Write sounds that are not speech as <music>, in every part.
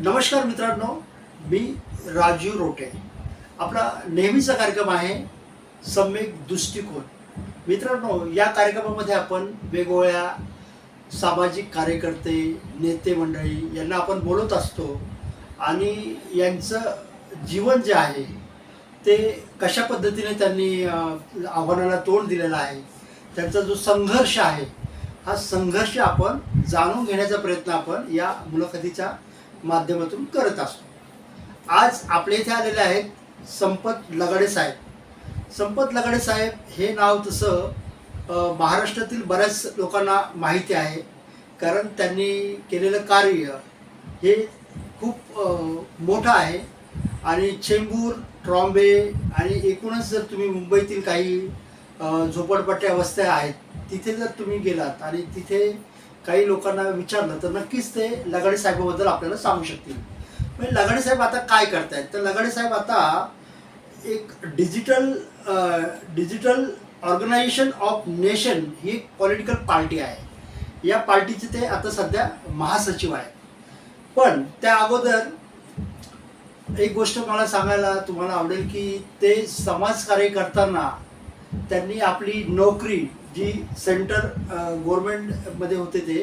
नमस्कार मित्रांनो मी राजीव रोटे. आपला नेहमीचा कार्यक्रम आहे सम्यक दृष्टिकोन. मित्रांनो या कार्यक्रमामध्ये आपण वेगवेगळ्या सामाजिक कार्यकर्ते नेते मंडळी यांना आपण बोलत असतो आणि यांचं जीवन जे आहे ते कशा पद्धतीने त्यांनी आव्हानाला तोंड दिलेलं आहे त्यांचा जो संघर्ष आहे हा संघर्ष आपण जाणून घेण्याचा प्रयत्न आपण या मुलाखतीच्या माध्यमातून करत असतो. आज आपल्या इथे आलेले आहेत संपत लगाडे साहेब. संपत लगाडे साहेब हे नाव तसं महाराष्ट्रातील बऱ्याच लोकांना माहिती आहे. कारण त्यांनी केलेलं कार्य हे खूप मोठं आहे. आणि चेंबूर ट्रॉम्बे आणि एकूणच जर तुम्ही मुंबईतील काही झोपडपट्ट्या वस्त्या आहेत तिथे जर तुम्ही गेलात आणि तिथे काही लोकांना विचारलं तर नक्कीच ते लगाडे साहेबाबद्दल आपल्याला सांगू शकतील. म्हणजे लगाडे साहेब आता काय करतायत? तर लगाडे साहेब आता एक digital digital organisation of nation ही एक पॉलिटिकल पार्टी आहे. या पार्टीचे ते आता सध्या महासचिव आहेत. पण त्या अगोदर एक गोष्ट मला सांगायला तुम्हाला आवडेल की ते समाजकार्य करताना त्यांनी आपली नोकरी जी सेंटर गव्हर्मेंटमध्ये होते ते.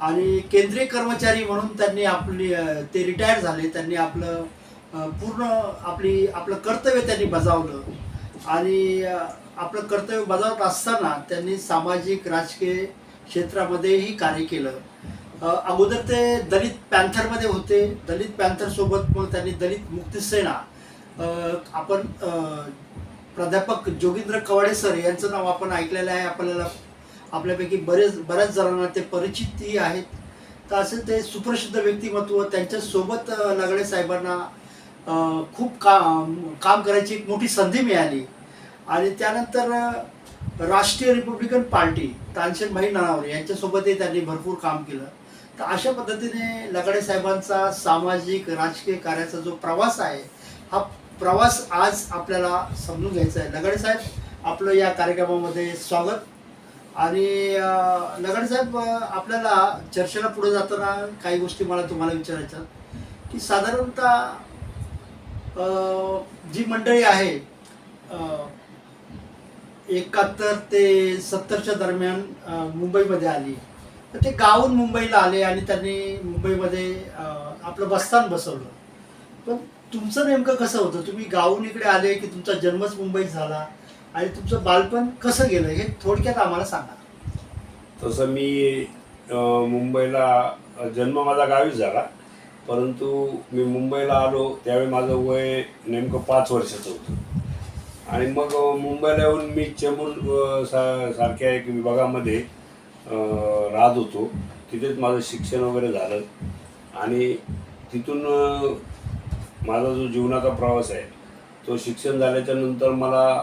आणि केंद्रीय कर्मचारी म्हणून त्यांनी आपली ते रिटायर झाले. त्यांनी आपलं पूर्ण आपली आपलं कर्तव्य त्यांनी बजावलं. आणि आपलं कर्तव्य बजावत असताना त्यांनी सामाजिक राजकीय क्षेत्रामध्येही कार्य केलं. अगोदर ते दलित पॅन्थरमध्ये होते. दलित पॅन्थरसोबत मग त्यांनी दलित मुक्ती सेना आपण प्राध्यापक जोगिंद्र कवाडे सर यांचं नाव आपण ऐकलेलं आहे. आपल्याला आपल्यापैकी बरेच बऱ्याच जणांना ते परिचितही आहेत. तर असे ते सुप्रसिद्ध व्यक्तिमत्व त्यांच्यासोबत लगडे साहेबांना खूप काम काम करायची एक मोठी संधी मिळाली. आणि त्यानंतर राष्ट्रीय रिपब्लिकन पार्टी तानसेनभाई ननावरे यांच्यासोबतही त्यांनी भरपूर काम केलं. तर अशा पद्धतीने लगडे साहेबांचा सामाजिक राजकीय कार्याचा जो प्रवास आहे हा प्रवास आज आपल्याला समजून घ्यायचा आहे. लगडे साहेब आपलं या कार्यक्रमामध्ये स्वागत. आणि अं, लगडे साहेब आपल्याला चर्चेला पुढे जाताना काही गोष्टी मला तुम्हाला विचारायच्या की साधारणतः जी मंडळी आहे एकाहत्तर ते सत्तरच्या दरम्यान मुंबईमध्ये आली. तर ते गावून मुंबईला आले आणि त्यांनी मुंबईमध्ये आपलं बस्तान बसवलं. पण तुमचं नेमकं कसं होतं? तुम्ही गावून इकडे आले की तुमचा जन्मच मुंबईत झाला आणि तुमचं बालपण कसं गेलं? हे थोडक्यात आम्हाला सांगा. तसं मी मुंबईला जन्म माझा गावीच झाला. परंतु मी मुंबईला आलो त्यावेळी माझं वय नेमकं पाच वर्षाचं होतं. आणि मग मुंबईला येऊन मी चेंबूर सा सारख्या एक विभागामध्ये राहत होतो. तिथेच माझं शिक्षण वगैरे झालं. आणि तिथून माझा जो जीवनाचा प्रवास आहे तो शिक्षण झाल्याच्यानंतर मला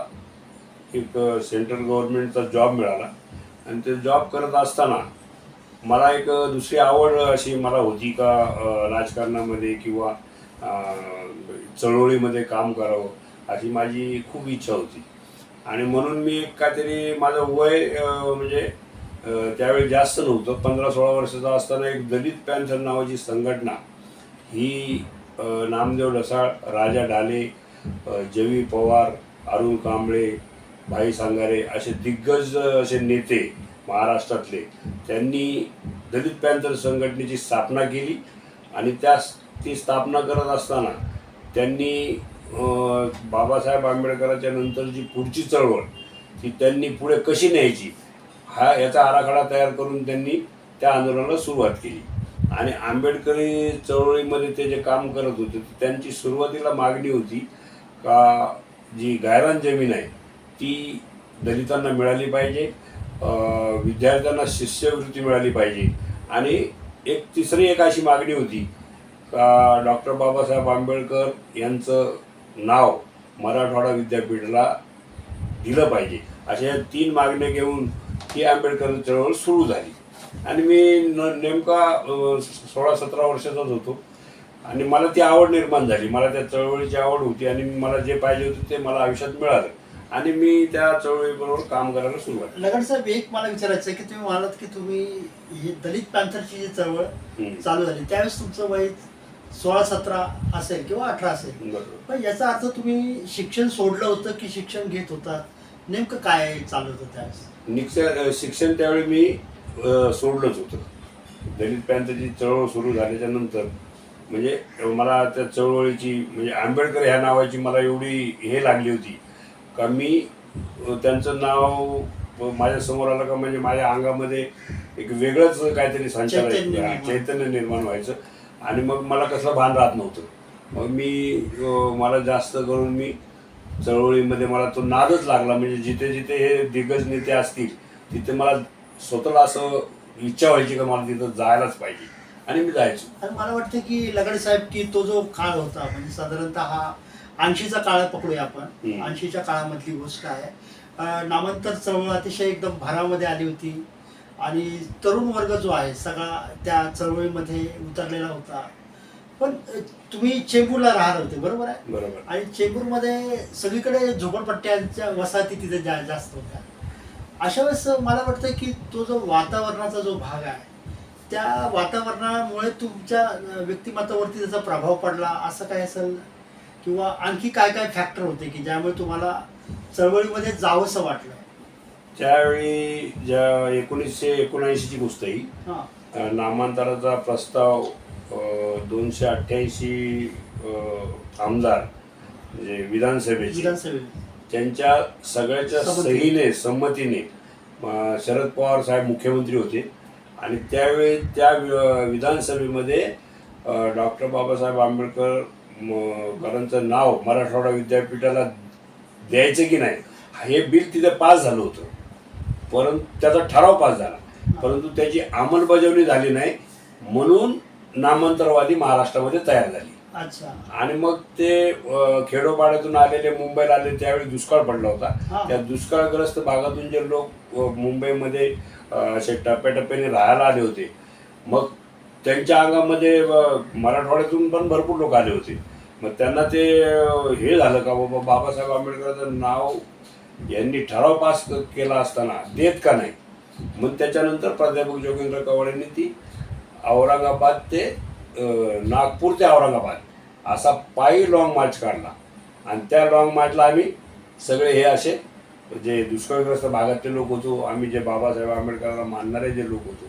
एक सेंट्रल गव्हर्नमेंटचा जॉब मिळाला. आणि ते जॉब करत असताना मला एक दुसरी आवड अशी मला होती का राजकारणामध्ये किंवा चळवळीमध्ये काम करावं अशी माझी खूप इच्छा होती. आणि म्हणून मी एक काहीतरी माझं वय म्हणजे त्यावेळी जास्त नव्हतं. पंधरा सोळा वर्षाचा असताना एक दलित पॅन्थर नावाची संघटना ही नामदेव लसाळ राजा डाले जवी पवार अरुण कांबळे भाई सांगारे असे दिग्गज असे नेते महाराष्ट्रातले. त्यांनी दलित पॅन्थर संघटनेची स्थापना केली आणि त्या ती स्थापना करत असताना त्यांनी बाबासाहेब आंबेडकरांच्या नंतर जी पुढची चळवळ ती त्यांनी पुढे कशी न्यायची हा याचा आराखडा तयार करून त्यांनी त्या आंदोलनाला सुरुवात केली. आणि आंबेडकरी चळवळीमध्ये ते जे काम करत होते त्यांची सुरुवातीला मागणी होती का जी गायरान जमीन आहे ती दलितांना मिळाली पाहिजे विद्यार्थ्यांना शिष्यवृत्ती मिळाली पाहिजे. आणि एक तिसरी एक अशी मागणी होती का डॉक्टर बाबासाहेब आंबेडकर यांचं नाव मराठवाडा विद्यापीठाला दिलं पाहिजे. अशा या तीन मागण्या घेऊन ही आंबेडकर चळवळ सुरू झाली. आणि मी न नेमका सोळा सतरा वर्षाचाच होतो. आणि मला ती आवड निर्माण झाली. मला त्या चळवळीची आवड होती आणि मला जे पाहिजे होते ते मला आयुष्यात मिळालं. आणि मी त्या चळवळीबरोबर काम करायला सुरुवात. लगड साहेब एक मला विचारायचं आहे की तुम्ही म्हणालात की तुम्ही ही दलित पॅन्थरची जी चळवळ. चालू झाली त्यावेळेस तुमचं वय सोळा सतरा असेल किंवा अठरा असेल. बरोबर. पण याचा अर्थ तुम्ही शिक्षण सोडलं होतं की शिक्षण घेत होतात? नेमकं काय चालू होतं त्यावेळेस? शिक्षण त्यावेळी मी सोडलंच होतं. दलित पॅंथरची चळवळ सुरू झाल्याच्यानंतर म्हणजे मला त्या चळवळीची म्हणजे आंबेडकर ह्या नावाची मला एवढी हे लागली होती. का मी त्यांचं नाव माझ्यासमोर आलं का म्हणजे माझ्या अंगामध्ये एक वेगळंच काहीतरी संचार चैतन्य निर्माण. व्हायचं. आणि मग मला कसलं भान राहत नव्हतं. मग मी मला जास्त करून मी चळवळीमध्ये मला तो नादच लागला. म्हणजे जिथे जिथे हे दिग्गज नेते असतील तिथे मला स्वतःला असं इच्छा व्हायची का मला तिथं जायलाच पाहिजे. आणि मी जायचो. आणि मला वाटतं की लगाडे साहेब की तो जो काळ होता म्हणजे साधारणतः हा ऐंशीचा काळ पकडूया आपण. हम्म. ऐंशीच्या काळामधली गोष्ट आहे. अं, नामांतर चळवळ अतिशय एकदम भरामध्ये आली होती. आणि तरुण वर्ग जो आहे सगळा त्या चळवळीमध्ये उतरलेला होता. पण अं, तुम्ही चेंबूरला राहत होते बरोबर आहे? बरोबर. आणि चेंबूरमध्ये सगळीकडे झोपडपट्ट्यांच्या वसाहती तिथे जा जास्त होत्या. अशा वेळेस मला वाटतं की तो जो वातावरणाचा जो भाग आहे त्या वातावरणामुळे तुमच्या व्यक्तिमत्वावरती त्याचा प्रभाव पडला असं काय असेल? किंवा आणखी काय काय फॅक्टर होते की ज्यामुळे तुम्हाला चळवळीमध्ये जावंसं वाटलं? त्यावेळी ज्या एकोणीसशे एकोणऐंशीची गोष्ट आहे नामांतराचा प्रस्ताव दोनशे अठ्ठ्याऐंशी आमदार म्हणजे विधानसभेचे. त्यांच्या सगळ्याच्या. सहीने संमतीने शरद पवार साहेब मुख्यमंत्री होते. आणि त्यावेळी त्या विधानसभेमध्ये डॉक्टर बाबासाहेब आंबेडकर करांचं नाव मराठवाडा विद्यापीठाला द्यायचं की नाही हे बिल तिथे पास झालं होतं. परंतु त्याचा ठराव पास झाला. परंतु त्याची अंमलबजावणी झाली नाही म्हणून नामांतरवादी महाराष्ट्रामध्ये तयार झाली. अच्छा. आणि मग ते खेडोपाड्यातून आलेले मुंबईला आले त्यावेळी दुष्काळ पडला. होता. त्या दुष्काळग्रस्त भागातून जे लोक मुंबईमध्ये असे टप्प्याटप्प्याने राहायला आले होते. मग त्यांच्या अंगामध्ये मराठवाड्यातून पण भरपूर लोक आले होते. मग त्यांना ते हे झालं का बाबा बाबासाहेब आंबेडकरांचं नाव यांनी ठराव पास केला असताना देत का नाही? मग त्याच्यानंतर प्राध्यापक जोगेंद्र कवाड यांनी ती औरंगाबाद ते नागपूर ते औरंगाबाद. असा पायी लॉंग मार्च काढला. आणि त्या लॉंग मार्चला आम्ही सगळे हे असे जे दुष्काळग्रस्त भागातले लोक होतो आम्ही जे बाबासाहेब आंबेडकरांना मानणारे जे लोक होतो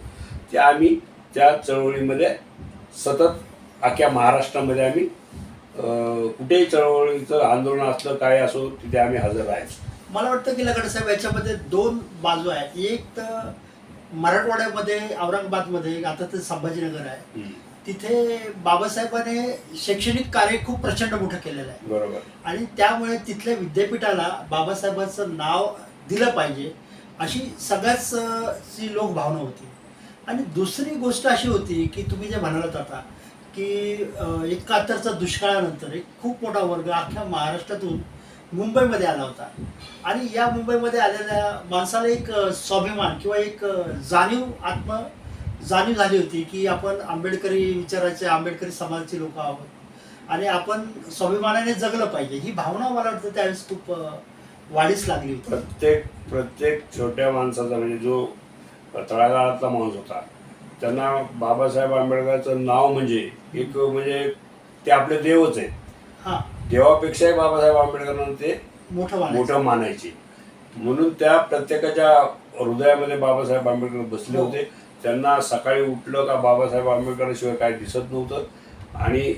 ते आम्ही त्या चळवळीमध्ये सतत अख्ख्या महाराष्ट्रामध्ये आम्ही कुठेही चळवळीचं आंदोलन असलं काय असो तिथे आम्ही हजर राहायचो. मला वाटतं की लगाडे साहेब याच्यामध्ये दोन बाजू आहेत. एक तर मराठवाड्यामध्ये औरंगाबादमध्ये आता ते संभाजीनगर आहे. तिथे बाबासाहेबांनी शैक्षणिक कार्य खूप प्रचंड मोठं केलेलं आहे. बरोबर. आणि त्यामुळे तिथल्या विद्यापीठाला बाबासाहेबांचं नाव दिलं पाहिजे अशी सगळ्याच अं, ची लोकभावना होती. आणि दुसरी गोष्ट अशी होती की तुम्ही जे म्हणालात आता की एकाहत्तरचा दुष्काळानंतर एक खूप मोठा वर्ग अख्ख्या महाराष्ट्रातून मुंबईमध्ये आला होता. आणि या मुंबईमध्ये आलेल्या माणसाला एक स्वाभिमान किंवा एक जाणीव आत्म जाणीव झाली होती की आपण आंबेडकरी विचाराचे आंबेडकरी समाजाचे लोक आहोत. आणि आपण स्वाभिमानाने जगलं पाहिजे. ही भावना मला वाटतं त्यावेळेस खूप वाढीस लागली होती. प्रत्येक प्रत्येक छोट्या माणसाचा म्हणजे जो तळागाळातला माणूस होता त्यांना बाबासाहेब आंबेडकरांचं नाव म्हणजे एक म्हणजे ते आपले देवच आहेत. हा. देवापेक्षाही बाबासाहेब आंबेडकरांना ते मोठं मानायचं. मोठं मानायचे. म्हणून त्या प्रत्येकाच्या हृदयामध्ये बाबासाहेब आंबेडकर बसले हो. होते. त्यांना सकाळी उठलं का बाबासाहेब आंबेडकरांशिवाय काय दिसत नव्हतं. आणि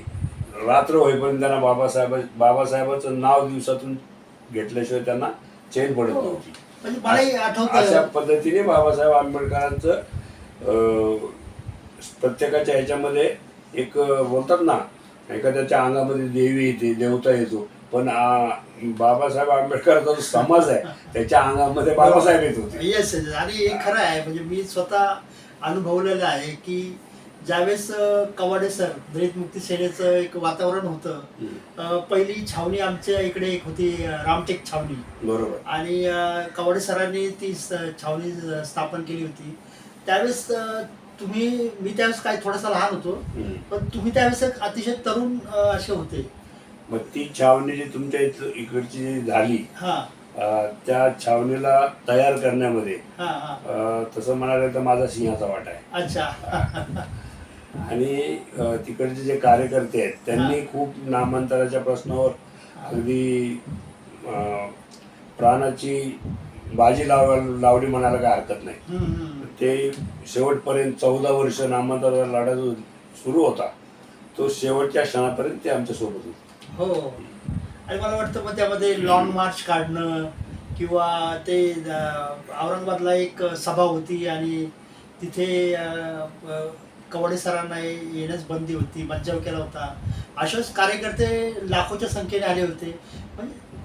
रात्र होईपर्यंत त्यांना बाबासाहेब बाबासाहेबाचं नाव दिवसातून घेतल्याशिवाय त्यांना चैन पडत हो. नव्हती. म्हणजे अशा पद्धतीने बाबासाहेब आंबेडकरांचं प्रत्येकाच्या ह्याच्यामध्ये एक बोलतात ना एखाद्याच्या अंगामध्ये देवी येते देवता येतो. पण बाबासाहेब आंबेडकरचा जो समाज आहे त्याच्या अंगामध्ये बाबासाहेब येत होते. येस आणि हे खरं आहे. म्हणजे मी स्वतः अनुभवलेलं आहे की ज्यावेळेस कवाडे सर दलित मुक्ती सेनेचं एक वातावरण होतं अं, पहिली छावणी आमच्या इकडे एक होती अं, रामटेक छावणी. बरोबर. आणि अं, कवाडे सरांनी ती स- छावणी अं, स्थापन केली होती. त्यावेळेस अं, तुम्ही मी त्यावेळेस काही थोडासा लहान होतो हम्म. पण तुम्ही त्यावेळेस एक अतिशय तरुण अं, असे होते. मग ती छावणी जी तुमच्या इथं इकडची जी झाली हा. त्या छावणीला तयार करण्यामध्ये तसं म्हणाले तर माझा सिंहाचा वाटा आहे. अच्छा. <laughs> आणि तिकडचे जे कार्यकर्ते आहेत त्यांनी खूप नामांतराच्या प्रश्नावर अगदी प्राणाची बाजी लाव लावली म्हणायला काय हरकत नाही. ते शेवटपर्यंत चौदा वर्ष नामांतराचा लढा जो सुरू होता तो शेवटच्या क्षणापर्यंत ते आमच्यासोबत होते. हो. आणि मला वाटतं मग त्यामध्ये लॉंग मार्च काढणं किंवा ते औरंगाबादला एक सभा होती आणि तिथे कवडे सरांना येण्यास बंदी होती मज्जाव केला होता. असेच कार्यकर्ते लाखोच्या संख्येने आले होते.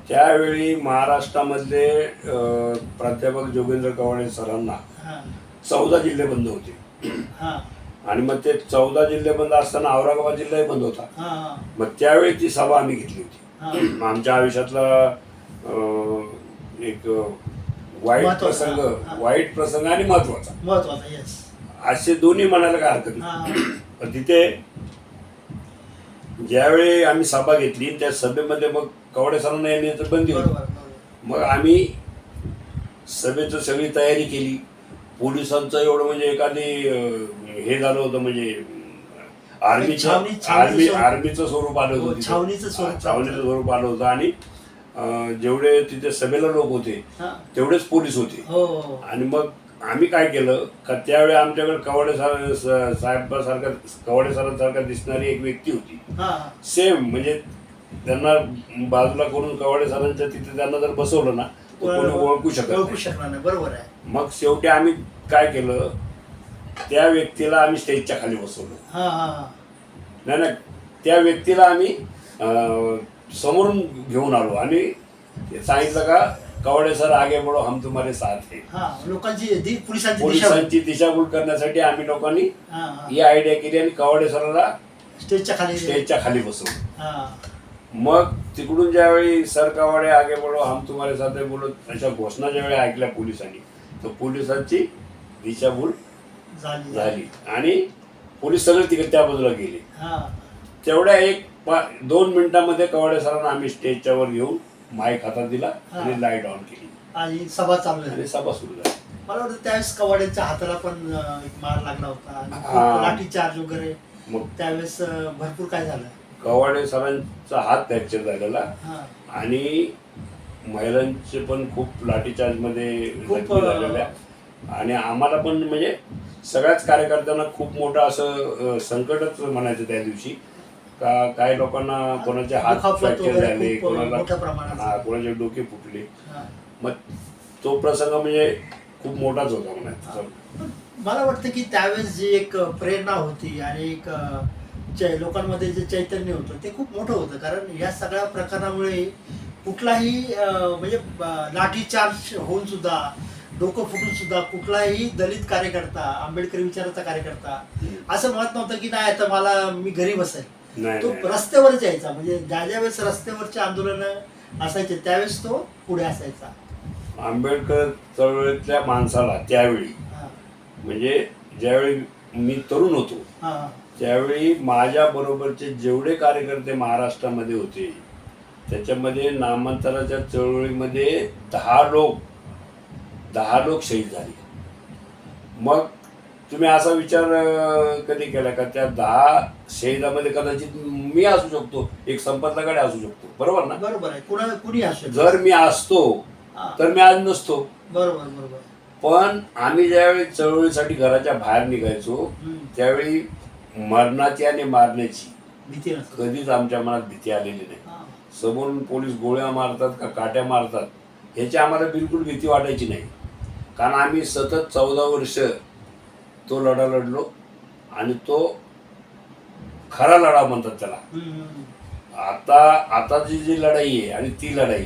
त्यावेळी महाराष्ट्रामधले प्राध्यापक जोगेंद्र कवाडे सरांना चौदा जिल्हे बंद होते. हां. आणि मग ते चौदा जिल्हे बंद असताना औरंगाबाद जिल्हाही बंद होता. मग त्यावेळी ती सभा आम्ही घेतली होती. आमच्या आयुष्यातला एक वाईट प्रसंग. वाईट प्रसंग आणि महत्त्वाचा महत्त्वाचा येस असे दोन्ही म्हणायला काय हरकत नाही. पण तिथे ज्यावेळी आम्ही सभा घेतली त्या सभेमध्ये मग कवडे सरांना येण्याची बंदी होती. मग आम्ही सभेचं सगळी तयारी केली. पोलिसांचं एवढं म्हणजे एखादी हे झालं होतं म्हणजे आर्मीचं छावणी- छावणीचं आर्मी स्वरूप. आर्मीचं स्वरूप आलं हो, होतं तिथे. छावणीचं स्वरूप. हा, छावणीचं स्वरूप आलं होतं आणि अं, जेवढे तिथे सभेला लोक होते हां तेवढेच पोलीस होते हो हो आणि मग आम्ही काय केलं का त्यावेळी आमच्याकडे कवाडे सर स- साहेबासारखा कवाडे सरांसारखा दिसणारी एक व्यक्ती होती हां सेम म्हणजे त्यांना बाजूला करून कवाडे सरांच्या तिथे त्यांना जर बसवलं ना तर कोणी ओळखू शकत ओळखू नाही. शकणार नाही बरोबर आहे मग शेवटी आम्ही काय केलं त्या व्यक्तीला आम्ही स्टेजच्या खाली बसवलं. हां हां हां. नाही नाही. त्या व्यक्तीला आम्ही अं, समोरून घेऊन आलो. आणि सांगितलं का कवाडे सर आगे बढो हम तुम्हारे साथ है. हा लोकांची दि- पोलिसांची दिशा पोलिसांची दिशाभूल करण्यासाठी आम्ही लोकांनी हा, हा. ही आयडिया केली आणि कवाडे सरांना स्टेजच्या खाली स्टेजच्या खाली बसवलं. हा. मग तिकडून ज्यावेळी सर कवाडे आगे बढो हम तुम्हारे साथ है बोलो अशा घोषणा ज्यावेळी ऐकल्या पोलिसांनी तर पोलिसांची दिशाभूल झाली. आणि पोलीस सगळे तिकडे त्या बाजूला गेले. हा. तेवढ्या एक पा दोन मिनिटामध्ये कवाडे सरांना आम्ही स्टेजच्या वर घेऊन माईक हातात दिला आणि. लाइट ऑन केली. आणि सभा चालू झाली. सभा सुरू झाली. मला वाटतं त्यावेळेस कवाड्यांच्या हाताला पण मार लागला होता. लाठी चार्ज वगैरे. मग त्यावेळेस भरपूर काय झालं? कवाडे सरांचा हात फ्रॅक्चर झालेला. आणि महिलांचे पण खूप जखमी झालेल्या. आणि आम्हाला पण म्हणजे सगळ्याच कार्यकर्त्यांना खूप मोठं असं संकटच म्हणायचं त्या दिवशी. का काही लोकांना कोणाचे हात फ्रॅक्चर झाले कोणाला मोठ्या प्रमाणात. हा कोणाचे डोके फुटले. मग तो प्रसंग म्हणजे खूप मोठाच होता म्हणायचं. मला वाटतं की त्यावेळेस जी एक प्रेरणा होती आणि एक लोकांमध्ये जे चैतन्य होतं ते खूप मोठं होतं. कारण या सगळ्या प्रकारामुळे कुठलाही म्हणजे लाठीचार्ज होऊन सुद्धा डोकं फुटून सुद्धा कुठलाही दलित कार्यकर्ता आंबेडकरी विचाराचा कार्यकर्ता असं म्हणत नव्हतं की नाही आता मला मी घरी बसेल. तो. रस्त्यावरच यायचा. म्हणजे ज्या ज्या वेळेस रस्त्यावरचे आंदोलन असायचे त्यावेळेस तो पुढे असायचा. आंबेडकर चळवळीतल्या माणसाला त्यावेळी म्हणजे ज्यावेळी मी तरुण होतो त्यावेळी माझ्या बरोबरचे जेवढे कार्यकर्ते महाराष्ट्रामध्ये होते त्याच्यामध्ये नामांतराच्या चळवळीमध्ये दहा लोक दहा लोक शहीद झाले. मग तुम्ही असा विचार कधी केला का? त्या दहा शहीदामध्ये कदाचित मी असू शकतो एक संपतला असू शकतो. बरोबर ना? बरोबर आहे. कुणा कुणी असू जर मी असतो. तर मी आज नसतो. बरोबर बरोबर. पण आम्ही ज्यावेळी चळवळीसाठी घराच्या बाहेर निघायचो. त्यावेळी मरणाची आणि मारण्याची भीती कधीच आमच्या मनात भीती आलेली नाही. समोरून पोलीस गोळ्या मारतात का काट्या मारतात ह्याची आम्हाला बिलकुल भीती वाटायची नाही. कारण आम्ही सतत चौदा वर्ष तो लढा लढलो आणि तो खरा लढा म्हणतात त्याला आता आताची जी लढाई आहे आणि ती लढाई.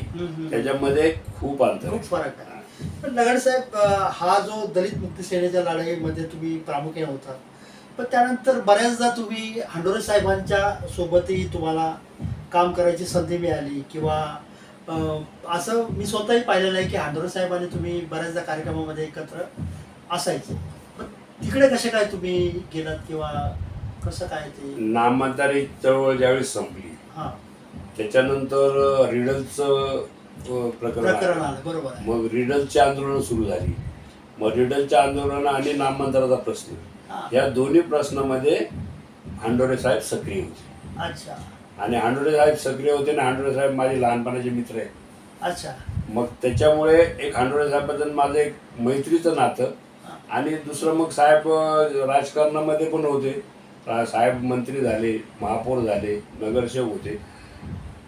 त्याच्यामध्ये खूप अंतर खूप. फरक आहे पण नगड साहेब अं, हा जो दलित मुक्ती सेनेच्या लढाईमध्ये तुम्ही प्रामुख्याने होता पण त्यानंतर बऱ्याचदा तुम्ही हांडोरे साहेबांच्या सोबतही तुम्हाला काम करायची संधी मिळाली किंवा असं मी स्वतःही पाहिलेलं आहे की हांडोरे साहेबांनी तुम्ही बऱ्याचदा कार्यक्रमामध्ये एकत्र असायचे. तिकडे कसे काय तुम्ही गेलात किंवा कसं काय ते? नामधारी चळवळ ज्यावेळी संपली हा. त्याच्यानंतर रिडलचं प्रकरण आलं. प्रकरण आलं बरोबर आहे. मग रिडलची आंदोलनं सुरू झाली. मग रिडलच्या आंदोलन आणि नामांतराचा प्रश्न. हा. या दोन्ही प्रश्नामध्ये हांडोरे साहेब सक्रिय होते. अच्छा. आणि हांडोरे साहेब सक्रिय होते आणि हांडोरे साहेब माझे लहानपणाचे मित्र आहेत. अच्छा. मग त्याच्यामुळे एक हांडोळे साहेबांचं माझं एक मैत्रीचं नातं. आणि दुसरं मग साहेब अं, राजकारणामध्ये पण होते. रा- साहेब मंत्री झाले महापौर झाले नगरसेवक होते.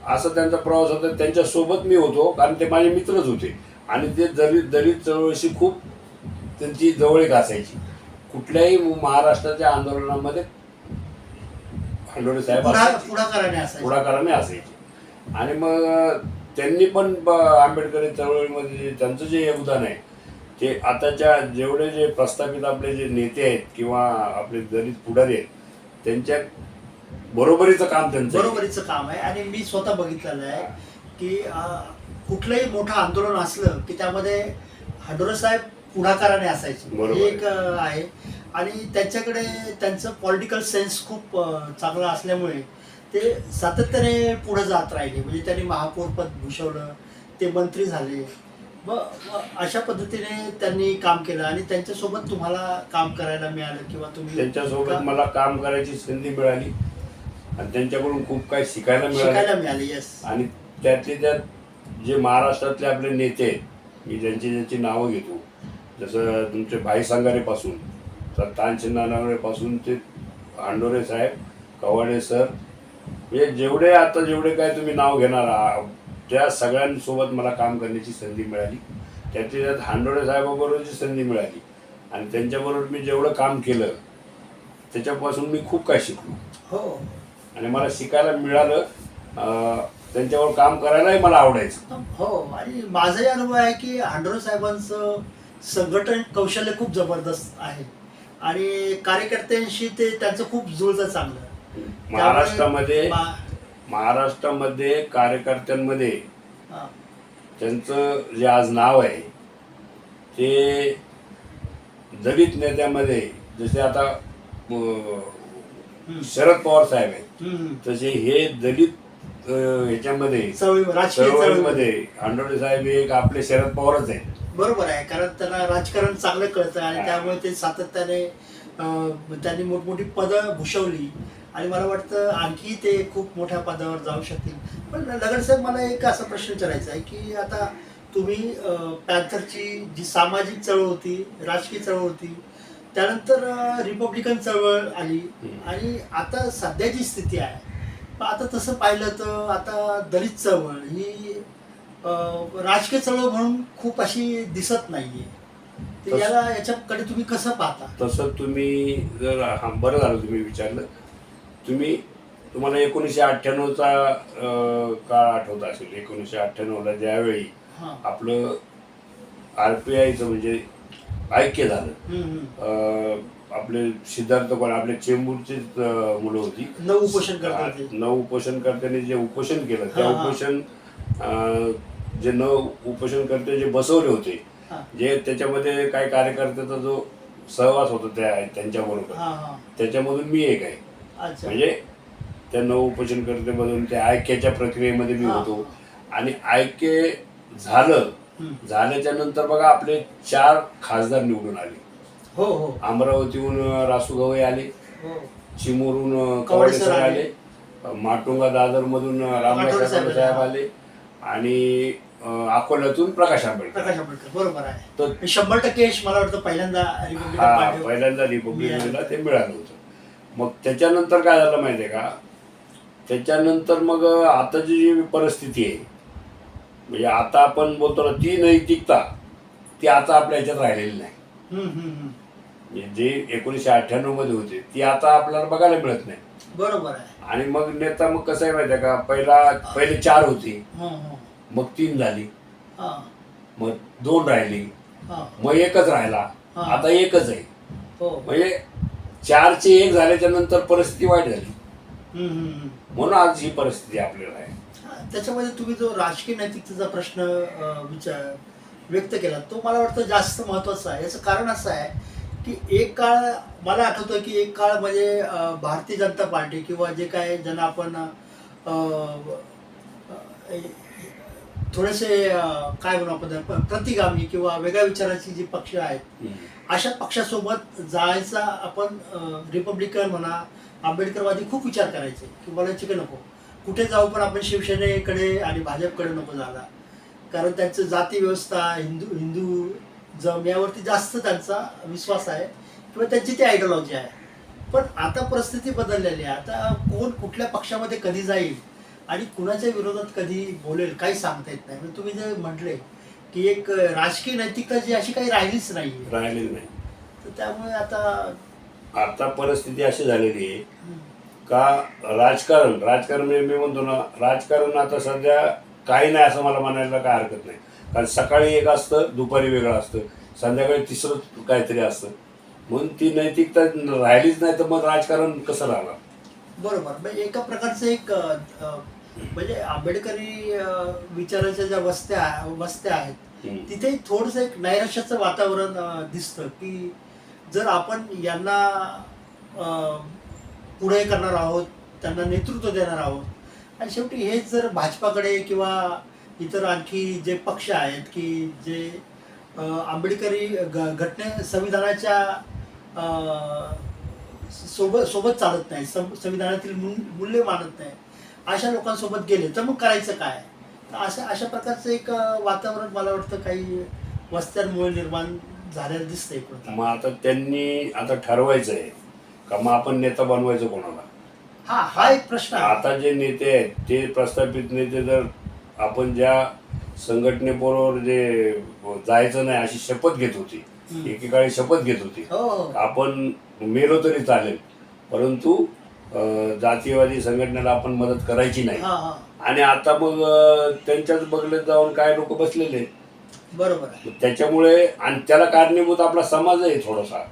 असं त्यांचा प्रवास होता. त्यांच्यासोबत मी होतो कारण ते माझे मित्रच होते. आणि ते दलित दलित चळवळीशी खूप त्यांची जवळीक असायची. कुठल्याही महाराष्ट्राच्या आंदोलनामध्ये हांडोळे साहेब असायचे. पुढाकाराने असायचं. पुढाकाराने असायचे. आणि मग त्यांनी पण ब- आंबेडकरी चळवळीमध्ये जे त्यांचं जे योगदान आहे ते आताच्या जेवढे जे प्रस्थापित आपले जे नेते आहेत किंवा आपले दलित पुढारी आहेत त्यांच्या बरोबरीचं काम त्यांचं आहे. बरोबरीचं काम आहे. आणि मी स्वतः बघितलेलं आहे की अं, कुठलंही मोठं आंदोलन असलं की त्यामध्ये हाडोरे साहेब पुढाकाराने असायचे. बरोबर हे एक अं, आहे. आणि त्यांच्याकडे त्यांचं पॉलिटिकल सेन्स खूप चांगलं असल्यामुळे ते सातत्याने पुढे जात राहिले. म्हणजे त्यांनी महापौर पद भूषवलं ते मंत्री झाले. व अशा पद्धतीने त्यांनी काम केलं आणि त्यांच्यासोबत तुम्हाला काम करायला मिळालं किंवा तुम्ही त्यांच्यासोबत मला काम करायची संधी मिळाली. आणि त्यांच्याकडून खूप काही शिकायला मिळालं. शिकायला मिळाले येस आणि त्यातले त्यात जे महाराष्ट्रातले आपले नेते आहेत मी ज्यांची ज्यांची नावं घेतो जसं तुमचे भाई संगारेपासून तर तानचिन्ना पासून ते आंडोरे साहेब कवाडे सर म्हणजे जेवढे आता जेवढे काय तुम्ही नाव घेणार आहात, त्या सगळ्यांसोबत मला काम करण्याची संधी मिळाली. त्यातल्या त्यात हांडोळे साहेबाबरोबरची संधी मिळाली आणि त्यांच्याबरोबर मी जेवढं काम केलं त्याच्यापासून मी खूप काय शिकलो. हो. आणि मला शिकायला मिळालं त्यांच्यावर काम करायलाही मला आवडायचं. हो आणि माझाही अनुभव आहे की हांडोरे साहेबांचं संघटन कौशल्य खूप जबरदस्त आहे. आणि कार्यकर्त्यांशी ते त्यांचं खूप जुळतं चांगलं. महाराष्ट्रामध्ये मा- महाराष्ट्रामध्ये कार्यकर्त्यांमध्ये हा, त्यांचं जे आज नाव आहे ते दलित नेत्यामध्ये जसे आता अं, शरद पवार साहेब आहेत हम्म. तसे हे दलित अं, ह्याच्यामध्ये राजकीय चळवळीमध्ये आंडोळे साहेब हे एक आपले शरद पवारच आहेत. बरोबर आहे कारण त्यांना राजकारण चांगलं कळतं आणि. त्यामुळे ते सातत्याने अं, त्यांनी मोठमोठी पदं भूषवली आणि मला वाटतं आणखी ते खूप मोठ्या पदावर जाऊ शकतील पण नगरसाहेब मला एक असा प्रश्न विचारायचा आहे की आता तुम्ही पॅन्थरची जी सामाजिक चळवळ होती राजकीय चळवळ होती त्यानंतर रिपब्लिकन चळवळ आली. आणि आता सध्या जी स्थिती आहे आता तसं पाहिलं तर आता दलित चळवळ ही राजकीय चळवळ म्हणून खूप अशी दिसत नाहीये. तर तस- याला याच्याकडे तुम्ही कसं पाहता? तसं तुम्ही जर हा बरं झालं तुम्ही विचारलं. तुम्ही तुम्हाला एकोणीसशे अठ्ठ्याण्णवचा काळ आठवत असेल. एकोणीसशे अठ्ठ्याण्णवला ज्यावेळी हा. आपलं आर पी आयचं म्हणजे ऐक्य झालं. हम्म, हम्म. अं, आपले सिद्धार्थ कोण आपले चेंबूरचीच अं, मुलं होती. नऊ उपोषण करतात. नऊ उपोषणकर्त्यांनी जे उपोषण केलं त्या हा, हा. उपोषण अं, जे नऊ उपोषणकर्ते जे बसवले होते जे त्याच्यामध्ये काही कार्यकर्त्याचा जो सहवास होता त्या त्यांच्याबरोबर. त्याच्यामधून मी एक आहे. म्हणजे त्या नऊ उपोषणकर्तेमधून त्या ऐक्याच्या प्रक्रियेमध्ये मी. होतो. आणि ऐक्य झालं. झाल्याच्यानंतर बघा आपले चार खासदार निवडून आले. हो हो. अमरावतीहून रासू गवई आले. हो. चिमूरहून अं, कवडे कवडे सर सर आले. माटुंगा आठवले साहेब आठवले साहेब आले. आणि अकोल्यातून प्रकाश आंबेडकर. प्रकाश आंबेडकर बरोबर आहे. तर शंभर टक्के यश मला वाटतं पहिल्यांदा हा पार्टी पहिल्यांदा रिपब्लिकनला ते मिळालं होतं. मग त्याच्यानंतर काय झालं माहिती आहे का? त्याच्यानंतर मग आताची जी परिस्थिती आहे म्हणजे आता आपण बोलतो ना ती नैतिकता ती आता आपल्या ह्याच्यात राहिलेली नाही. हम्म, हम्म, हम्म. म्हणजे जे एकोणीसशे अठ्ठ्याण्णवमध्ये होते ती आता आपल्याला बघायला मिळत नाही. बरोबर आहे. आणि मग नेता मग कसं आहे माहिती आहे का? पहिला पहिले चार होती. हो हो. मग तीन झाली. मग दोन राहिली. हा. मग एकच राहिला. आता एकच आहे. हो. म्हणजे चारचे एक झाल्याच्यानंतर परिस्थिती वाईट झाली. म्हणून आज ही परिस्थिती आपल्याला आहे. त्याच्यामध्ये तुम्ही जो राजकीय नैतिकतेचा प्रश्न विचार व्यक्त केला तो मला वाटतं जास्त महत्त्वाचा आहे. याचं कारण असं आहे की एक काळ मला आठवतं की एक काळ म्हणजे भारतीय जनता पार्टी किंवा जे काय ज्यांना आपण थोडेसे काय म्हणू आपण प्रतिगामी किंवा वेगळ्या विचाराची जी पक्ष आहेत अशा पक्षासोबत जायचा आपण रिपब्लिकन म्हणा आंबेडकरवादी खूप विचार करायचे की बोलायचे की नको. कुठे जाऊ पण आपण शिवसेनेकडे आणि भाजपकडे नको जायला कारण त्यांचं जाती व्यवस्था हिंदू हिंदू जम यावरती जास्त त्यांचा विश्वास आहे किंवा त्यांची ती आयडिओलॉजी आहे. पण आता परिस्थिती बदललेली आहे. आता कोण कुठल्या पक्षामध्ये कधी जाईल आणि कुणाच्या विरोधात कधी बोलेल काही सांगता येत नाही. पण तुम्ही जे म्हटले की एक राजकीय नैतिकता जी अशी काही राहिलीच नाही राहिलेली नाही. तर त्यामुळे आता आता परिस्थिती अशी झालेली आहे का राजकारण राजकारण म्हणजे मी म्हणतो ना राजकारण आता सध्या काही नाही असं मला म्हणायला काय हरकत नाही. कारण सकाळी एक असतं दुपारी वेगळं असतं संध्याकाळी तिसरं काहीतरी असतं. म्हणून ती नैतिकता राहिलीच नाही तर मग राजकारण कसं राहणार? बरोबर. म्हणजे एका प्रकारचं एक म्हणजे आंबेडकरी विचाराच्या ज्या वस्त्या वस्त्या आहेत. तिथे थोडंसं एक नैराश्याचं वातावरण दिसतं की जर आपण यांना पुढे करणार आहोत त्यांना नेतृत्व देणार आहोत आणि शेवटी हेच जर भाजपाकडे किंवा इतर आणखी जे पक्ष आहेत की जे आंबेडकरी घटने संविधानाच्या सोबत सोबत चालत नाही संविधानातील मूल- मूल्य मानत नाही अशा लोकांसोबत गेले तर मग करायचं काय? तर अशा अशा प्रकारचं एक वातावरण मला वाटतं काही वस्त्यांमुळे निर्माण झालेलं दिसतंय मग आता त्यांनी आता ठरवायचं आहे का मग आपण नेता बनवायचं कोणाला? हा हा एक प्रश्न आता जे नेते आहेत ते प्रस्थापित नेते जर आपण ज्या संघटनेबरोबर जे जायचं नाही अशी शपथ घेत होती. एकेकाळी शपथ घेत होती हो हो. आपण मेलो तरी चालेल. परंतु जातीयवादी संघटनेला आपण मदत करायची नाही. आणि आता मग त्यांच्याच बगलेत जाऊन काय लोक बसलेले. बरोबर त्याच्यामुळे आणि त्याला कारणीभूत आपला समाज आहे थोडासा.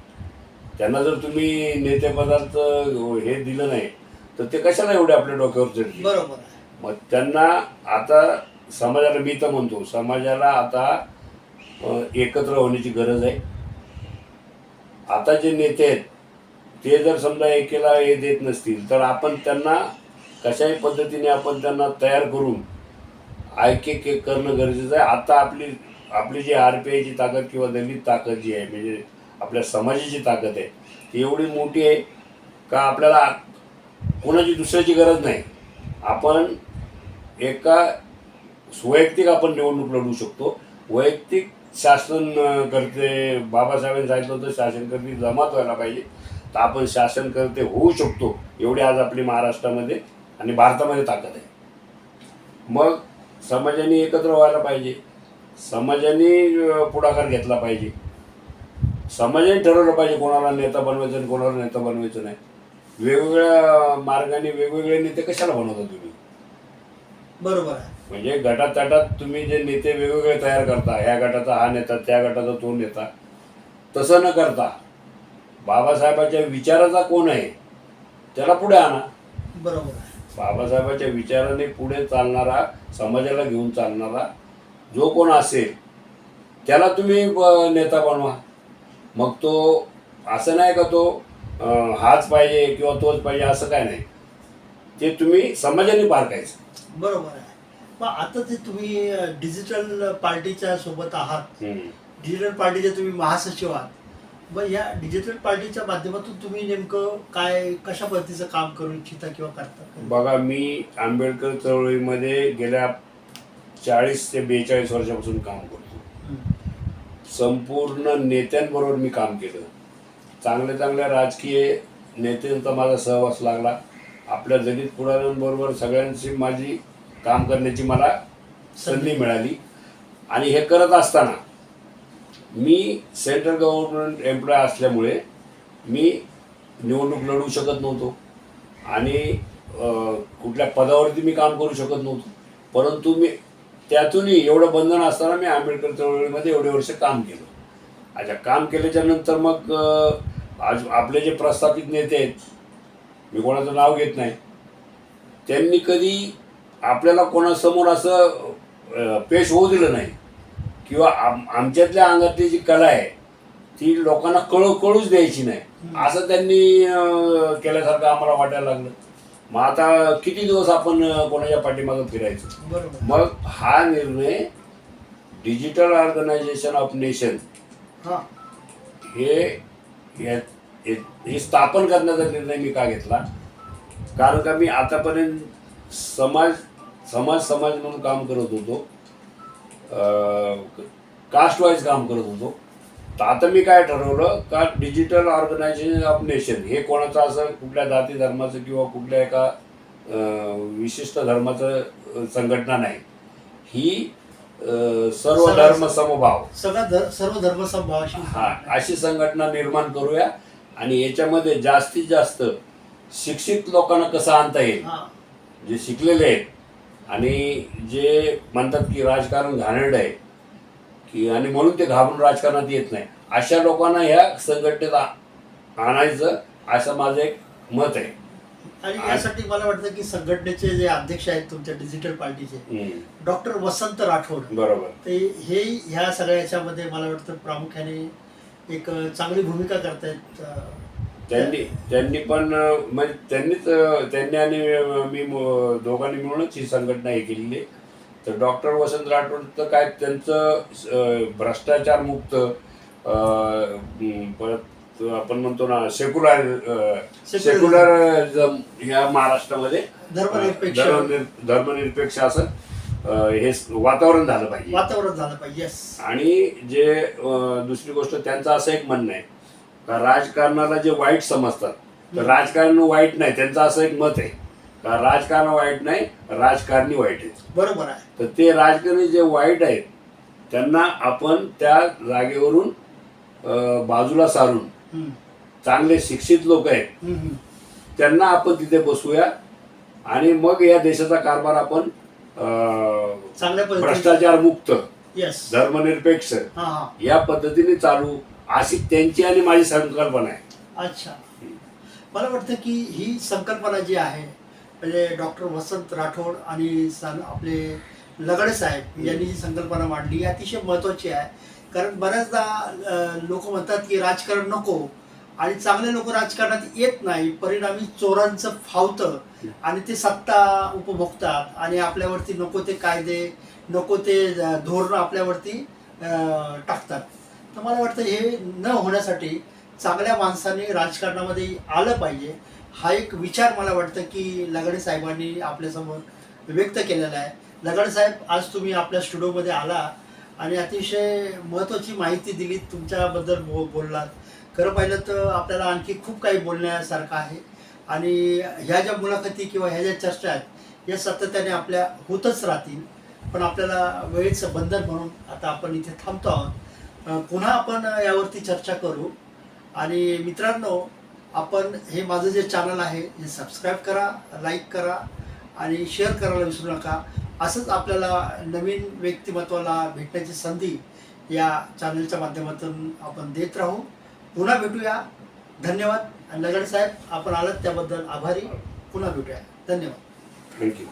त्यांना जर तुम्ही नेतेपदार्थ हे दिलं नाही तर ते कशाला एवढे आपल्या डोक्यावर चढतील बरोबर मग त्यांना आता समाजाला मी तर म्हणतो समाजाला आता एकत्र होण्याची गरज आहे. आता जे नेते आहेत ते जर समजा एकेला हे देत नसतील तर आपण त्यांना कशाही पद्धतीने आपण त्यांना तयार करून ऐके के करणं गरजेचं आहे. आता आपली आपली जी आर पी आयची ताकद किंवा दलित ताकद जी आहे म्हणजे आपल्या समाजाची ताकद आहे ती एवढी मोठी आहे का आपल्याला कोणाची दुसऱ्याची गरज नाही. आपण एका वैयक्तिक आपण निवडणूक लढवू शकतो. वैयक्तिक शासन करते बाबासाहेबांनी सांगितलं होतं शासन करते जमात व्हायला पाहिजे. तर आपण शासन करते होऊ शकतो. एवढी आज आपली महाराष्ट्रामध्ये आणि भारतामध्ये ताकद आहे. मग समाजाने एकत्र व्हायला पाहिजे. समाजाने पुढाकार घेतला पाहिजे. समाजाने ठरवलं पाहिजे कोणाला नेता बनवायचं आणि कोणाला नेता बनवायचं नाही. वेगवेगळ्या मार्गाने वेगवेगळे नेते कशाला बनवता तुम्ही? बरोबर आहे. म्हणजे गटातटात तुम्ही जे नेते वेगवेगळे तयार करता ह्या गटाचा हा नेता त्या गटाचा तो नेता तसं न करता बाबासाहेबाच्या विचाराचा कोण आहे? त्याला पुढे आणा. बरोबर आहे. बाबासाहेबाच्या विचाराने पुढे चालणारा समाजाला घेऊन चालणारा जो कोण असेल त्याला तुम्ही नेता बनवा. मग तो असं नाही का तो हाच पाहिजे किंवा तोच पाहिजे असं काय नाही. ते तुम्ही समाजाने पारखायचं बरोबर आहे. मग आता ते तुम्ही डिजिटल पार्टीच्या सोबत आहात. डिजिटल पार्टीचे तुम्ही महासचिव आहात. मग या डिजिटल पार्टीच्या माध्यमातून तुम्ही नेमकं काय कशा पद्धतीचं काम करू इच्छिता किंवा करता? बघा मी आंबेडकर चळवळीमध्ये गेल्या चाळीस ते बेचाळीस वर्षापासून काम करतो. संपूर्ण नेत्यांबरोबर मी काम केलं. चांगल्या चांगल्या राजकीय नेत्यांचा माझा सहवास लागला. आपल्या दलित पुढाऱ्यांबरोबर सगळ्यांशी माझी काम करण्याची मला संधी मिळाली. आणि हे करत असताना मी सेंट्रल गव्हर्नमेंट एम्प्लॉय असल्यामुळे मी निवडणूक लढवू शकत नव्हतो. आणि कुठल्या पदावरती मी काम करू शकत नव्हतो. परंतु मी त्यातूनही एवढं बंधन असताना मी आंबेडकर चळवळीमध्ये एवढे वर्ष काम केलं. अच्छा काम केल्याच्यानंतर मग आज आपले जे प्रस्थापित नेते आहेत मी कोणाचं नाव घेत नाही त्यांनी कधी आपल्याला कोणासमोर असं पेश होऊ दिलं नाही. किंवा आम आमच्यातल्या अंगातली जी कला आहे ती लोकांना कळू कळूच द्यायची नाही. असं त्यांनी केल्यासारखं आम्हाला वाटायला लागलं. मग आता किती दिवस आपण कोणाच्या पाठीमागं फिरायचं? मग हा निर्णय डिजिटल ऑर्गनायझेशन ऑफ नेशन हे स्थापन करण्याचा निर्णय मी का घेतला? कारण का मी आतापर्यंत समाज समाज समाज म्हणून काम करत होतो. कास्ट वाईज काम करत होतो. तर आता मी काय ठरवलं का डिजिटल ऑर्गनायझेशन ऑफ नेशन हे कोणाचं असं कुठल्या जाती धर्माचं किंवा कुठल्या एका विशिष्ट धर्माचं संघटना नाही. ही सर्व धर्म समभाव. सगळा सर्व धर्म समभावाशी. हा अशी संघटना निर्माण करूया आणि याच्यामध्ये जास्तीत जास्त शिक्षित लोकांना कसं आणता येईल? जे शिकलेले आहेत आणि जे म्हणतात की राजकारण घाणेरडं आहे की आणि म्हणून ते घाबरून राजकारणात येत नाही. अशा लोकांना ह्या संघटनेत आणायचं असं माझं एक मत आहे. आणि यासाठी मला वाटतं की संघटनेचे जे अध्यक्ष आहेत तुमच्या डिजिटल पार्टीचे डॉक्टर वसंत राठोड बरोबर. ते हे ह्या सगळ्या याच्यामध्ये मला वाटतं प्रामुख्याने एक चांगली भूमिका करतायत त्यांनी त्यांनी पण म्हणजे त्यांनीच त्यांनी आणि मी दोघांनी मिळूनच ही संघटना हे केलेली तर डॉक्टर वसंत राठोडचं काय त्यांचं भ्रष्टाचार मुक्त परत आपण म्हणतो ना सेक्युलर सेक्युलर ह्या महाराष्ट्रामध्ये धर्मनिरपेक्ष. धर्मनिर- धर्मनिरपेक्ष असं हे वातावरण झालं पाहिजे. वातावरण झालं पाहिजे आणि जे दुसरी गोष्ट त्यांचं असं एक म्हणणं आहे का राजकारणाला जे वाईट समजतात तर राजकारण वाईट नाही त्यांचं असं एक मत आहे. का राजकारण वाईट नाही राजकारणी वाईट आहेत बरोबर आहे. तर ते राजकारणी जे वाईट आहेत त्यांना आपण त्या जागेवरून बाजूला सारून चांगले शिक्षित लोक आहेत. त्यांना आपण तिथे बसूया आणि मग या देशाचा कारभार आपण भ्रष्टाचार मुक्त धर्मनिरपेक्ष या पद्धतीने चालू अशी त्यांची आणि माझी संकल्पना आहे. अच्छा. मला वाटतं की ही संकल्पना जी आहे म्हणजे डॉक्टर वसंत राठोड आणि आपले लगडे साहेब यांनी जी संकल्पना मांडली. ही अतिशय महत्त्वाची आहे. कारण बऱ्याचदा लोक म्हणतात की राजकारण नको आणि चांगले लोक राजकारणात येत नाही. परिणामी चोरांचं फावतं आणि ते सत्ता उपभोगतात आणि आपल्यावरती नको ते कायदे नको ते धोरणं आपल्यावरती टाकतात. तर मला वाटतं हे न होण्यासाठी चांगल्या माणसाने राजकारणामध्ये आलं पाहिजे. हा एक विचार मला वाटतं की लगाडे साहेबांनी आपल्यासमोर व्यक्त केलेला आहे. लगाडे साहेब आज तुम्ही आपल्या स्टुडिओमध्ये आला आणि अतिशय महत्त्वाची माहिती दिली तुमच्याबद्दल बो बोललात. खरं पाहिलं तर आपल्याला आणखी खूप काही बोलण्यासारखं आहे. आणि ह्या ज्या मुलाखती किंवा ह्या ज्या चर्चा आहेत या सातत्याने आपल्या होतच राहतील. पण आपल्याला वेळेचं बंधन म्हणून आता आपण इथे थांबतो आहोत. पुन्हा आपण यावरती चर्चा करू. आणि मित्रांनो आपण हे माझं जे चॅनल आहे हे सबस्क्राईब करा लाईक करा आणि शेअर करायला विसरू नका. असंच आपल्याला नवीन व्यक्तिमत्वाला भेटण्याची संधी या चॅनलच्या माध्यमातून आपण देत राहू. पुन्हा भेटूया. धन्यवाद. आणि लगड साहेब आपण आलात त्याबद्दल आभारी. पुन्हा भेटूया. धन्यवाद. थँक्यू